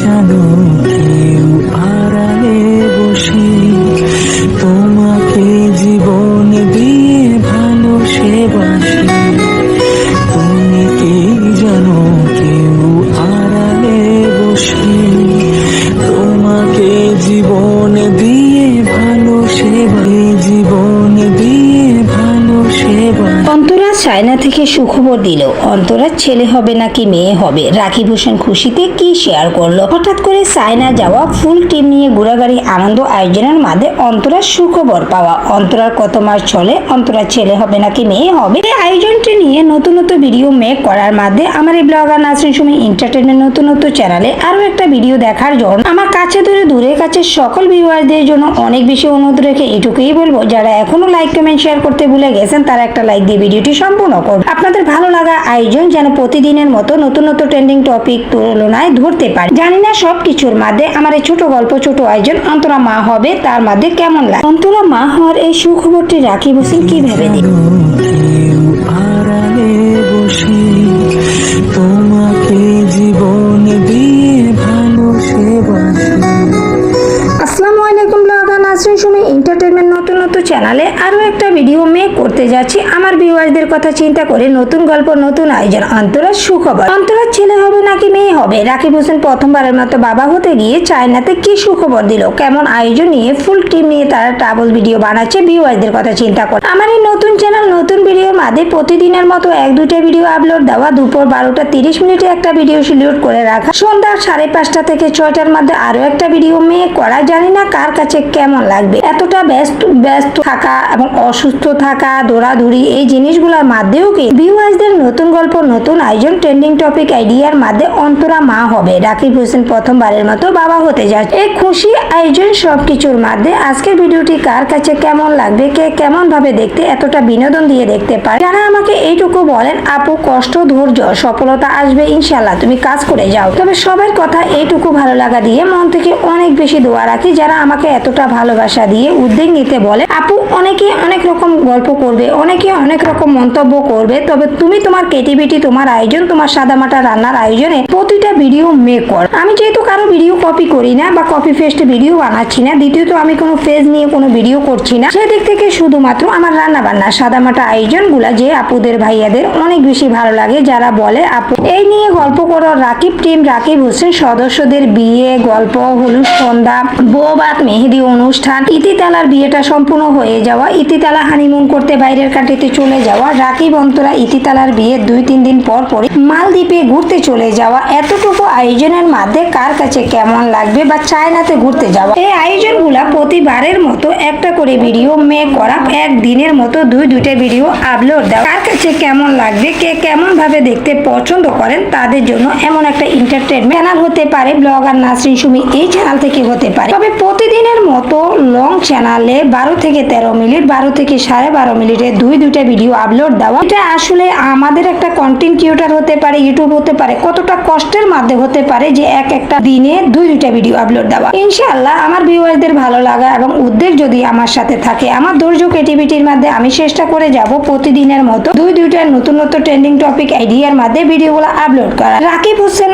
জানো কেউ আড়ালে চায়না থেকে সুখবর দিল অন্তরার ছেলে হবে নাকি মেয়ে হবে? রাখি ভূষণ খুশিতে কি শেয়ার করল? হঠাৎ করে চায়না যাওয়া ফুল টিম নিয়ে ঘোরাঘুরি আনন্দ আয়োজনের মাঝে অন্তরার সুখবর পাওয়া। অন্তরার কত মাস চলে? অন্তরার ছেলে হবে নাকি মেয়ে হবে? এই আয়োজনটি নিয়ে নতুন নতুন ভিডিও মেক করার মাধ্যমে আমার এই ব্লগার নাসরিন সুমি এন্টারটেনমেন্ট নতুন নতুন চ্যানেলে আরও একটা ভিডিও দেখার জন্য আমার কাছে দূরে দূরের কাছে সকল ভিউয়ারদের জন্য অনেক বেশি অনুরোধ রেখে এটুকুই বলব, যারা এখনও লাইক কমেন্ট শেয়ার করতে ভুলে গেছেন, তারা একটা লাইক দিয়ে ভিডিওটি সম্পূর্ণ করুন আপনাদের ভালো লাগা আয়োজন যেন প্রতিদিনের মতো নতুন নতুন ট্রেন্ডিং টপিক তুলনায় ধরতে পারে। জানি না সব কিছুর মাঝে আমার এই ছোট গল্প ছোট আয়োজন অন্তরা মা হবে তার মাঝে কেমন লাগে? অন্তরা মা হওয়ার এই সুখবরটি রাখি বসেন কি ভেবে দিন তোমাকে জীবন দিয়ে ভালো সে আসসালামু আলাইকুম ব্লগার নাসরিন সুমি এন্টারটেনমেন্ট নতুন নতুন চ্যানেলে আরও একটা ভিডিও মেক করতে যাচ্ছি, আমার ভিউয়ারদের কথা চিন্তা করে নতুন গল্প, নতুন আয়োজন, অন্তরার সুখবর। অন্তরার ছেলে হবে নাকি মেয়ে হবে? রাকিব হোসেন প্রথমবারের মতো বাবা হতে গিয়ে চায়নাতে কি সুখবর দিল? কেমন আয়োজন নিয়ে ফুল টিম নিয়ে তারা ট্রাভেল ভিডিও বানাচ্ছে ভিউয়ারদের কথা চিন্তা করে। আমার এই নতুন চ্যানেল নতুন ভিডিওর মাঝে প্রতিদিনের মতো এক দুইটা ভিডিও আপলোড দেওয়া, দুপুর বারোটা তিরিশ মিনিটে একটা ভিডিও শিডিউল করে রাখা, সন্ধ্যা সাড়ে পাঁচটা থেকে ছয়টার মধ্যে আরও একটা ভিডিও মেয়ে করা, জানি না কার কাছে কেমন লাগবে। এতটা ব্যস্ত ব্যস্ত থাকা এবং অসুস্থ থাকা দৌড়াদৌড়ি, এই জিনিসগুলোর মাধ্যমেও কি ভিউয়ার্সদের নতুন গল্প, নতুন আয়োজন ট্রেন্ডিং টপিক আইডিয়ার মাধ্যমে অন্তরা মা হবে? রাকিব হোসেন প্রথমবারের মতো বাবা হতে যাচ্ছে। এই খুশি আয়োজন সবকিছুর মাধ্যমে আজকের ভিডিওটি কার কাছে কেমন লাগবে, কে কেমন ভাবে দেখতে, এতটা বিনোদন দিয়ে দেখতে পারে? যারা আমাকে এইটুকু বলেন, আপু, কষ্ট, ধৈর্য, সফলতা আসবে ইনশাল্লাহ তুমি কাজ করে যাও। তবে সবার কথা এইটুকু ভালো লাগা দিয়ে মন থেকে অনেক বেশি দোয়া রাখি। যারা আমাকে এতটা ভালোবাসা দিয়ে উদ্যোগ নিতে বলে, আপু, অনেকে অনেক রকম গল্প করবে। অনেকে অনেক রকম মন্তব্য করবে, তবে তুমি তোমার ক্রিয়েটিভিটি তোমার আয়োজন, তোমার সাদামাটা রান্নার আয়োজনে প্রতিটা ভিডিও মেক কর। আমি যেহেতু কারও ভিডিও কপি করি না বা কপি পেস্ট ভিডিও বানাচ্ছি না, দ্বিতীয়ত আমি কোনো ফেজ নিয়ে কোনো ভিডিও করছি না। সেদিক থেকে শুধুমাত্র আমার রান্না বান্না সাদামাটা আয়োজনগুলা যে আপুদের, ভাইয়াদের অনেক বেশি ভালো লাগে, যারা বলে, আপু, এই নিয়ে গল্প করো। রাকিব টিম, রাকিব হোসেন, সদস্যদের বিয়ে, গল্প, হলুদ সন্ধ্যা বৌবাত মেহেদি অনুষ্ঠান, ইতিতালার বিয়েটা সম্পূর্ণ হয়ে যাওয়া, ইতিতালা হানিমুন করতে বাইরের কান্ট্রিতে চলে যাওয়া রাকিব অন্তরা ইতিতালার বিয়ে দুই তিন দিন পর পরে মালদ্বীপে ঘুরতে চলে যাওয়া। এতটুকু আয়োজনের মাঝে কার কাছে কেমন লাগবে বা চায়নাতে ঘুরতে যাওয়া? এই আয়োজনগুলা প্রতিবারের মতো একটা করে ভিডিও মেক করা একদিনের মতো দুই দুইটা ভিডিও আপলোড দেওয়া। কার কাছে কেমন লাগবে, কে কেমন ভাবে দেখতে পছন্দ করেন তাদের জন্য এমন একটা এন্টারটেনমেন্ট চ্যানেল হতে পারে ব্লগার নাসরিন সুমি এই চ্যানেল থেকে হতে পারে। তবে প্রতিদিনের মতো লং চ্যানেলে বারো থেকে তেরো মিনিট, বারো থেকে সাড়ে বারো মিনিটে দুই দুইটা ভিডিও আপলোড দেওয়া এটা আসলে আমাদের একটা কন্টেন্ট ক্রিয়েটার হতে পারে ইউটিউব হতে পারে, কতটা কষ্টের মাধ্যমে হতে পারে যে এক একটা দিনে দুই দুইটা ভিডিও আপলোড দেওয়া। ইনশাআল্লাহ আমার ভিউয়ারদের ভালো লাগা এবং উদ্বেগ যদি আমার সাথে থাকে, আমার ধৈর্য ক্রিয়েটিভিটির মাধ্যমে আমি চেষ্টা করে যাব প্রতিদিনের মতো দুই দুইটা নতুন নতুন ট্রেন্ডিং টপিক আইডিয়ার মাধ্যমে ভিডিওগুলো আপলোড করা। রাকিব হোসেন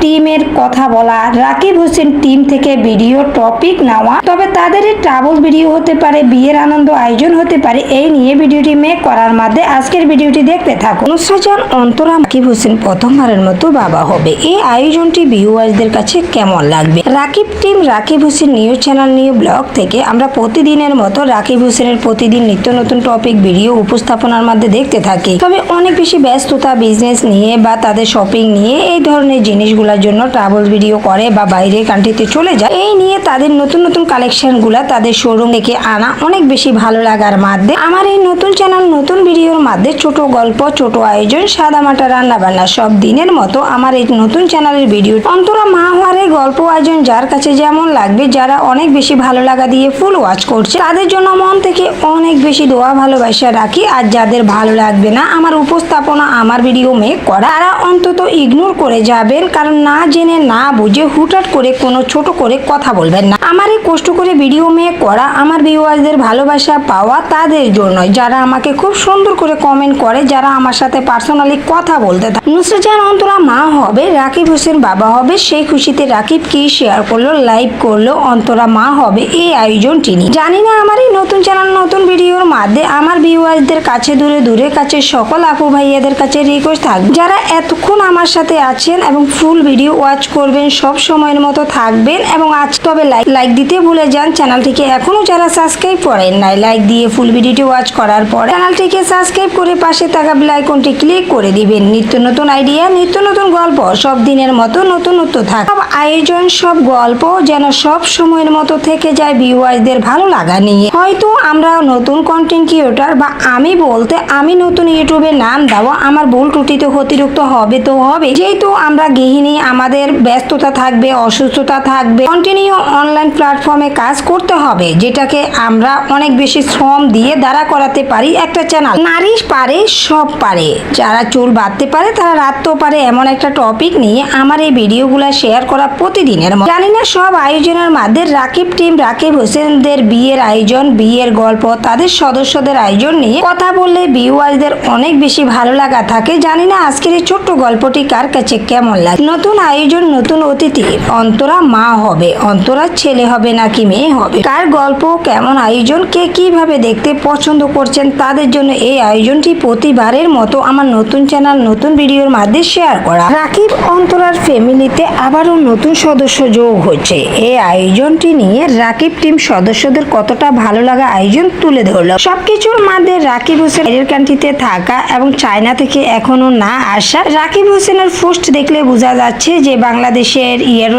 টিমের কথা বলা, রাকিব হোসেন টিম থেকে ভিডিও টপিক নেওয়া, তবে তাদের ট্রাভেল ভিডিও হতে পারে, বিয়ের আনন্দ আয়োজন হতে পারে, এই নিয়ে ভিডিওটি মেক করার মধ্যে আজকের ভিডিওটি দেখতে থাকুন। নুসরাজান, অন্তরা রাকিব হোসেন প্রথমবারের মতো বাবা হবে। এই আয়োজনটি ভিউয়ার্সদের কাছে কেমন লাগবে? Rakib team Rakib Hossain news channel new blog থেকে আমরা প্রতিদিনের মতো রাকিব হোসেনের প্রতিদিন নিত্য নতুন টপিক ভিডিও উপস্থাপনার মধ্যে দেখতে থাকি। তবে অনেক বেশি ব্যস্ততা বিজনেস নিয়ে বা তাদের শপিং নিয়ে এই ধরনের জিনিসগুলোর জন্য ট্রাভেল ভিডিও করে বা বাইরে কান্ট্রিতে চলে যায়। এই নিয়ে তাদের নতুন নতুন কালেকশনগুলো তাদের শোরুম থেকে আনা অনেক বেশি ভালো লাগার মাধ্যমে আমার এই নতুন চ্যানেল, নতুন ভিডিওর মাধ্যমে ছোট গল্প, ছোট আয়োজন, সাদামাটা রান্না বান্না সব দিনের মতো আমার এই নতুন চ্যানেলের ভিডিও। অন্তরা মা হওয়ার এই গল্প আয়োজন যার কাছে যেমন লাগবে, যারা অনেক বেশি ভালো লাগা দিয়ে ফুল ওয়াচ করছে, তাদের জন্য মন থেকে অনেক বেশি দোয়া, ভালোবাসা রাখি। আর যাদের ভালো লাগবে না, আমার উপস্থাপনা, আমার ভিডিও মেক করা, তারা অন্তত ইগনোর করে যাবেন, কারণ না জেনে, না বুঝে হুটহাট করে কোনো ছোট করে কথা বলবেন না। আমার এই কষ্ট করে ভিডিও মেক করা, আমার ভিউয়ারদের ভালোবাসা পাওয়া তাদের জন্য যারা আমাকে খুব সুন্দর করে কমেন্ট করে, যারা আমার সাথে পার্সোনালি কথা বলতে থাকে। নুসরাত জাহান অন্তরা মা হবে, রাকিব হোসেন বাবা হবে, সেই খুশিতে রাকিব কি শেয়ার করল লাইভ করল, অন্তরা মা হবে, এই আয়োজনটি নিয়ে জানি না আমার এই নতুন চ্যানেল নতুন ভিডিওর মাধ্যমে আমার ভিউয়ারদের কাছে দূরে দূরে কাছে সকল আপু ভাইয়াদের কাছে রিকোয়েস্ট থাকবে। যারা এতক্ষণ আমার সাথে আছেন এবং ফুল ভিডিও ওয়াচ করবেন, সব সময়ের মতো থাকবেন এবং আজ তবে লাইক লাইক দিতে ভুলে যান চ্যানেলটিকে এখনও যারা সাবস্ক্রাইব করেন নাই লাইক দিয়ে ফুল ভিডিওটি ওয়াচ করার পর চ্যানেলটিকে সাবস্ক্রাইব করে পাশে থাকা আইকনটি ক্লিক করে দিবেন। নিত্য নতুন আইডিয়া নিত্য নতুন গল্প, সব দিনের মতো নতুনত্ব থাক। সব আয়োজন, সব গল্প যেন সব সময়ের মতো থেকে যায় ভিউয়ারদের ভালো লাগা নিয়ে। হয়তো আমরা নতুন কন্টেন্ট ক্রিয়েটর বা আমি বলতে আমি নতুন ইউটিউবে নাম দেওয়া আমার ভুল ত্রুটি তো অতিরিক্ত হবে তো হবে। যেহেতু আমরা গৃহিণী, আমাদের ব্যস্ততা থাকবে, অসুস্থতা থাকবে কন্টিনিউ অনলাইন প্ল্যাটফর্মে কাজ করতে হবে, যেটাকে আমরা অনেক বেশি শ্রম দিয়ে দাঁড়া করাতে পারি একটা চ্যানেল নারী পারে, সব পারে। যারা চুল বাঁধতে পারে, তারা রাখতেও পারে। এমন একটা টপিক নিয়ে আমার এই ভিডিওগুলো শেয়ার করা প্রতিদিনের। জানি না সব আয়োজনের মধ্যে রাকিব টিম রাকিব হোসেনদের বিয়ের আয়োজন, বিয়ের গল্প, তাদের সদস্যদের আয়োজন নিয়ে কথা বললে ভিউয়ারদের অনেক বেশি ভালো লাগা থাকে। জানি না আজকের এই ছোট্ট গল্পটি কার কাছে কেমন লাগে। নতুন আয়োজন, নতুন অতিথি, অন্তরা মা হবে। অন্তরা ছেলে হবে নাকি মেয়ে হবে? কার গল্প, কেমন আয়োজন, কে কীভাবে দেখতে পছন্দ করছেন তাদের জন্য এই আয়োজনটি প্রতিবারের মতো আমার নতুন চ্যানেল, নতুন ভিডিওর মাধ্যমে শেয়ার করা। রাকিব অন্তরার ফ্যামিলিতে আবারও নতুন সদস্য যোগ হচ্ছে। এই আয়োজনটি নিয়ে রাকিব টিম সদস্যদের কতটা ভালো লাগা আয়োজন তুলে ধরলো। সবকিছুর মধ্যে রাকিব হোসেন বাইরের কান্ট্রিতে থাকা এবং চায়না থেকে এখনও না আসা রাকিব হোসেনের পোস্ট দেখলে বোঝা যাচ্ছে যে বাংলাদেশের ইয়ের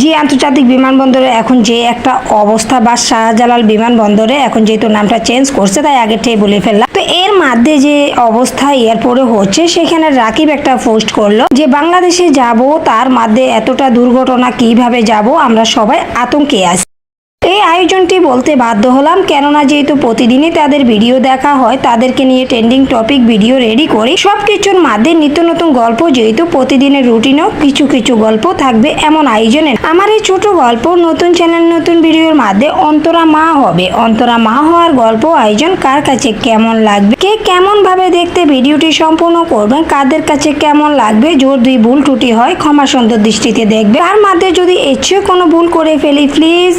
জি আন্তর্জাতিক বিমানবন্দরে এখন যে একটা অবস্থা বা শাহজালাল বিমানবন্দরে এখন যেহেতু নামটা চেঞ্জ করছে, তাই আগেরটাই বলে ফেললাম। তো এর মধ্যে যে অবস্থা এয়ারপোর্টে হচ্ছে, সেখানে রাকিব একটা পোস্ট করল যে, বাংলাদেশে যাব, তার মধ্যে এতটা দুর্ঘটনা কীভাবে যাব, আমরা সবাই আতঙ্কে আছি। এই আয়োজনটি বলতে বাধ্য হলাম, কেননা যেহেতু প্রতিদিনই তাদের ভিডিও দেখা হয়, তাদেরকে নিয়ে ট্রেন্ডিং টপিক ভিডিও রেডি করি। সব কিছুর মাধ্যমে নিত্য নতুন গল্প, যেহেতু প্রতিদিনের রুটিনেও কিছু কিছু গল্প থাকবে এমন আয়োজনে আমার এই ছোট গল্প নতুন চ্যানেল নতুন ভিডিওর মাধ্যমে অন্তরা মা হবে। অন্তরা মা হওয়ার গল্প আয়োজন কার কাছে কেমন লাগবে? কে কেমন ভাবে দেখতে ভিডিওটি সম্পূর্ণ করবেন, কাদের কাছে কেমন লাগবে, জোর দুই ভুল ত্রুটি হয়, ক্ষমা সুন্দর দৃষ্টিতে দেখবে তার মধ্যে যদি ইচ্ছে কোনো ভুল করে ফেলি প্লিজ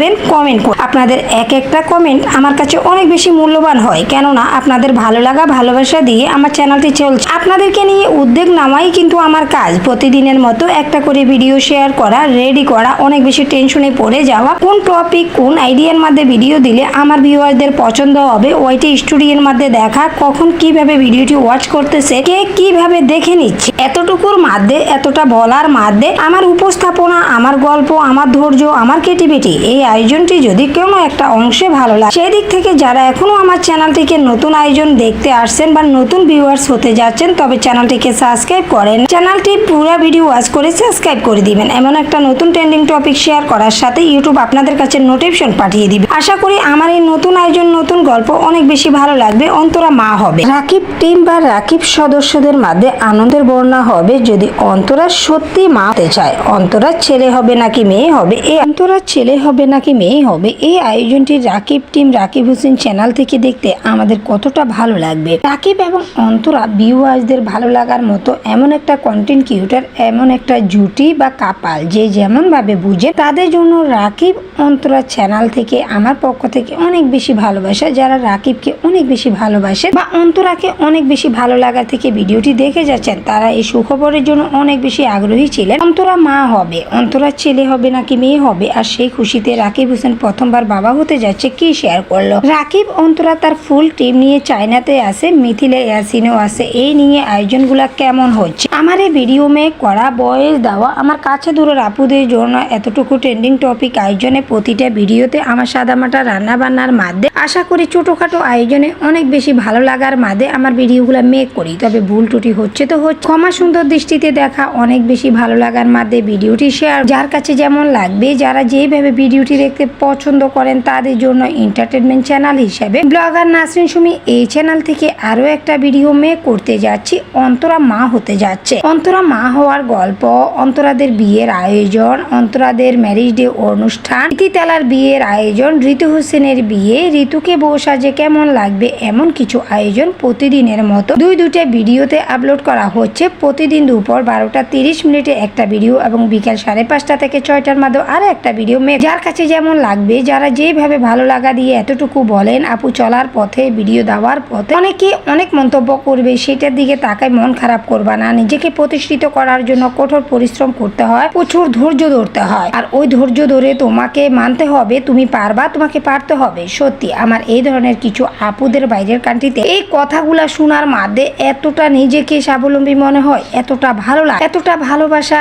জানাবেন কমেন্ট করে আপনাদের এক একটা কমেন্ট আমার কাছে অনেক বেশি মূল্যবান হয়। কেননা আপনাদের ভালো লাগা, ভালোবাসা দিয়ে আমার চ্যানেলটি চলছে। আপনাদেরকে নিয়ে উদ্যোগ নামাই কিন্তু আমার কাজ। প্রতিদিনের মতো একটা করে ভিডিও শেয়ার করা রেডি করা, অনেক বেশি টেনশনে পড়ে যাওয়া। কোন টপিক কোন আইডিয়ার মধ্যে ভিডিও দিলে আমার ভিউয়ারদের পছন্দ হবে, ওইটি স্টুডিওর মধ্যে দেখা, কখন কীভাবে ভিডিওটি ওয়াচ করতেছে, কে কীভাবে দেখে নিচ্ছে, এতটুকুর মধ্যে, এতটা বলার মধ্যে আমার উপস্থাপনা, আমার গল্প, আমার ধৈর্য, আমার ক্রিয়েটিভিটি এই আয়োজনটি যদি কোনো একটা অংশে ভালো লাগে, সেই দিক থেকে যারা এখনও আমার চ্যানেলটিকে নতুন আয়োজন দেখতে আসছেন বা নতুন ভিউয়ার্স হতে যাচ্ছেন, তবে চ্যানেলটিকে সাবস্ক্রাইব করেন। চ্যানেলটি পুরো ভিডিও ওয়াচ করে সাবস্ক্রাইব করে দিবেন। এমন একটা নতুন ট্রেন্ডিং টপিক শেয়ার করার সাথে ইউটিউব আপনাদের কাছে নোটিফিকেশন পাঠিয়ে দিবে। আশা করি আমার এই নতুন আয়োজন, নতুন গল্প অনেক বেশি ভালো লাগবে। অন্তরা মা হবে। রাকিব টিম বা রাকিব সদস্যদের মধ্যে আনন্দের বর্ণনা হবে যদি অন্তরা সত্যি মা হতে চায়। অন্তরা ছেলে হবে নাকি মেয়ে হবে এই অন্তরা ছেলে হবে নাকি মেয়ে হবে? এই আয়োজনটি রাকিব টিম রাকিব হোসেন চ্যানেল থেকে দেখতে আমাদের কতটা ভালো লাগবে? রাকিব এবং অন্তরা ভিউয়ার্সদের ভালো লাগার মতো এমন একটা কন্টেন্ট ক্রিয়েটর এমন একটা জুটি বা কাপাল যে যেমন ভাবে বুঝে, তাদের জন্য রাকিব অন্তরা চ্যানেল থেকে আমার পক্ষ থেকে অনেক বেশি ভালোবাসা। যারা রাকিবকে অনেক বেশি ভালোবাসে বা অন্তরাকে অনেক বেশি ভালো লাগা থেকে ভিডিওটি দেখে যাচ্ছেন, তারা এই সুখবরের জন্য অনেক বেশি আগ্রহী ছিলেন। অন্তরা মা হবে অন্তরা ছেলে হবে নাকি মেয়ে হবে, আর সেই খুশিতে রাকিব হোসেন প্রথমবার বাবা হতে যাচ্ছে কি শেয়ার করল? রাকিব অন্তরা তার ফুল টিম নিয়ে চায়নাতে আসে মিথিলে ইয়াসিনও আসে এই নিয়ে আয়োজনগুলা কেমন হচ্ছে? আমার এই ভিডিও মেক করা বয়স দেওয়া, আমার কাছে দূরের আপুদের জন্য এতটুকু ট্রেন্ডিং টপিক আয়োজনে প্রতিটা ভিডিওতে আমার সাদামাটা রান্না বান্নার মাধ্যমে। আশা করি ছোটখাটো আয়োজনে অনেক বেশি ভালো লাগার মাধ্যমে আমার ভিডিওগুলো মেক করি। তবে ভুল ত্রুটি হচ্ছে তো হচ্ছে। ক্ষমা সুন্দর দৃষ্টিতে দেখা, অনেক বেশি ভালো লাগার মাধ্যমে ভিডিওটি শেয়ার যার কাছে যেমন লাগবে, যারা যেভাবে ভিডিওটি ভিডিওটি দেখতে পছন্দ করেন তাদের জন্য এন্টারটেনমেন্ট চ্যানেল হিসেবে। ব্লগার নাসরিন সুমি, এই চ্যানেল থেকে আরও একটা ভিডিও মেক করতে যাচ্ছি। অন্তরা মা হতে যাচ্ছে। অন্তরা মা হওয়ার গল্প, অন্তরাদের বিয়ের আয়োজন, অন্তরাদের ম্যারেজ ডে অনুষ্ঠান ইতিতালার বিয়ের আয়োজন, ঋতু হোসেনের বিয়ে, ঋতুকে বউ সাজে কেমন লাগবে, এমন কিছু আয়োজন প্রতিদিনের মতো। দুই দুইটা ভিডিওতে আপলোড করা হচ্ছে। প্রতিদিন দুপুর বারোটা তিরিশ মিনিটে একটা ভিডিও এবং বিকাল সাড়ে পাঁচটা থেকে ছয়টার মধ্যে আরও একটা ভিডিও মেক যার কাছে যেমন লাগবে, যারা যেভাবে ভালো লাগা দিয়ে এতটুকু বলেন, আপু, চলার পথে, ভিডিও দেওয়ার পথে। অনেকে অনেক মন্তব্য করবে, সেটার দিকে তাকায় মন খারাপ করবা না। নিজেকে প্রতিষ্ঠিত করার জন্য কঠোর পরিশ্রম করতে হয়, প্রচুর ধৈর্য ধরতে হয়। আর ওই ধৈর্য ধরে তোমাকে মানতে হবে, তুমি পারবা, তোমাকে পারতে হবে। সত্যি, আমার এই ধরনের কিছু আপুদের বাইরের কান্ট্রিতে এই কথাগুলা শোনার মাধ্যমে এতটা নিজেকে স্বাবলম্বী মনে হয়, এতটা ভালো লাগে, এতটা ভালোবাসা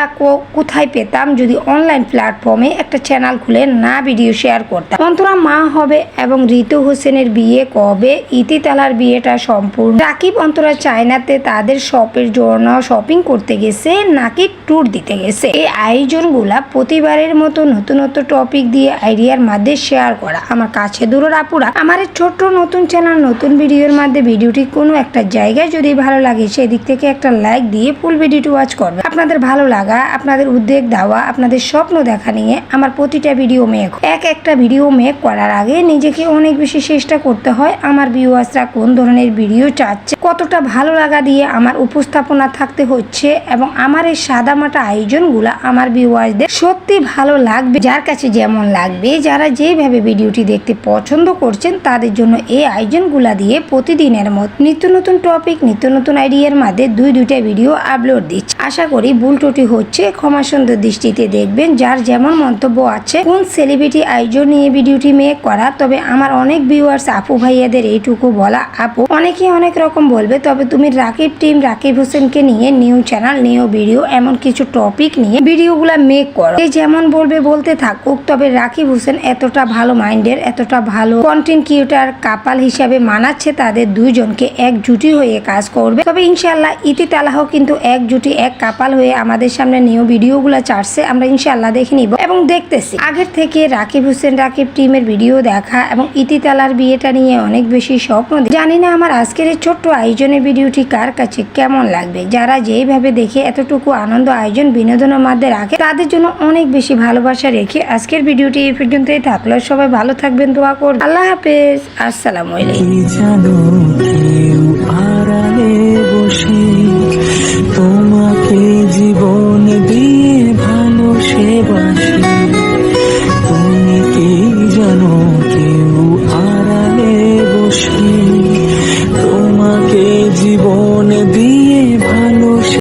কোথায় পেতাম যদি অনলাইন প্ল্যাটফর্মে একটা চ্যানেল খুলে না ভিডিও শেয়ার করতাম। অন্তরা মা হবে এবং ঋতু হোসেনের বিয়ে কবে? ইতিতালার বিয়েটা সম্পূর্ণ। রাকিব অন্তরা চায়নাতে তাদের শপের জন্য শপিং করতে গেছে, নাকি ট্যুর দিতে গেছে? এই আয়োজনগুলা প্রতিবারের মতো নতুন নতুন টপিক দিয়ে আইডিয়ার মাধ্যমে শেয়ার করা। আমার কাছে দূরের আপুরা, আমার ছোট্ট নতুন চ্যানেল নতুন ভিডিওর মাধ্যমে ভিডিওটি কোনো একটা জায়গায় যদি ভালো লাগে, সেদিক থেকে একটা লাইক দিয়ে ফুল ভিডিওটি ওয়াচ করবে আপনাদের ভালো লাগা, আপনাদের উদ্বেগ দেওয়া, আপনাদের স্বপ্ন দেখা নিয়ে আমার প্রতিটা ভিডিও মেক এক একটা ভিডিও মেক করার আগে নিজেকে অনেক বেশি চেষ্টা করতে হয়। আমার ভিউয়ার্সরা কোন ধরনের ভিডিও চাচ্ছে, কতটা ভালো লাগা দিয়ে আমার উপস্থাপনা থাকতে হচ্ছে এবং আমার এই সাদামাটা আয়োজনগুলা আমার ভিউয়ার্সদের সত্যি ভালো লাগবে, যার কাছে যেমন লাগবে, যারা যেভাবে ভিডিওটি দেখতে পছন্দ করছেন তাদের জন্য এই আয়োজনগুলা দিয়ে প্রতিদিনের মত নিত্য নতুন টপিক নিত্য নতুন আইডিয়ার মধ্যে দুই দুইটা ভিডিও আপলোড দিচ্ছি। আশা করি ভুল হচ্ছে, ক্ষমা সুন্দর দৃষ্টিতে দেখবেন, যার যেমন মন্তব্য আছে, কোন সেলিব্রিটি আয়োজন নিয়ে ভিডিওটি মেক করা, তবে আমার অনেক ভিউয়ার্স আপু ভাইয়াদের এইটুকু বলা, আপু অনেকে অনেক রকম বলবে, তবে তুমি রাকিব টিম রাকিব হোসেনকে নিয়ে নিউ চ্যানেল নিউ ভিডিও এমন কিছু টপিক নিয়ে ভিডিওগুলা মেক করো। যেমন বলবে বলতে থাকুক, তবে রাকিব হোসেন এতটা ভালো মাইন্ডের, এতটা ভালো কন্টেন্ট ক্রিয়েটার কাপাল হিসাবে মানাচ্ছে তাদের দুইজনকে এক জুটি হয়ে কাজ করবে। তবে ইনশাল্লাহ ইতি তালাহ কিন্তু এক জুটি এক কাপাল হয়ে আমাদের সামনে নিউ ভিডিওগুলো ছাড়ছে, আমরা ইনশাল্লাহ দেখে নিব। এবং দেখতেছি, আগের থেকে এদিকে রাকিব হোসেন রাকিব টিমের ভিডিও দেখা এবং ইতিতালার বিয়েটা নিয়ে অনেক বেশি স্বপ্ন জানি না আমার আজকের এই ছোট্ট আয়োজনের ভিডিওটি কার কাছে কেমন লাগবে। যারা যেইভাবে দেখে এতটুকু আনন্দ আয়োজন বিনোদনের মাধ্যমে রাখে, তাদের জন্য অনেক বেশি ভালোবাসা রেখে আজকের ভিডিওটি এই পর্যন্তই থাকল। সবাই ভালো থাকবেন, দোয়া কর আল্লাহ হাফেজ। আসসালামু আলাইকুম।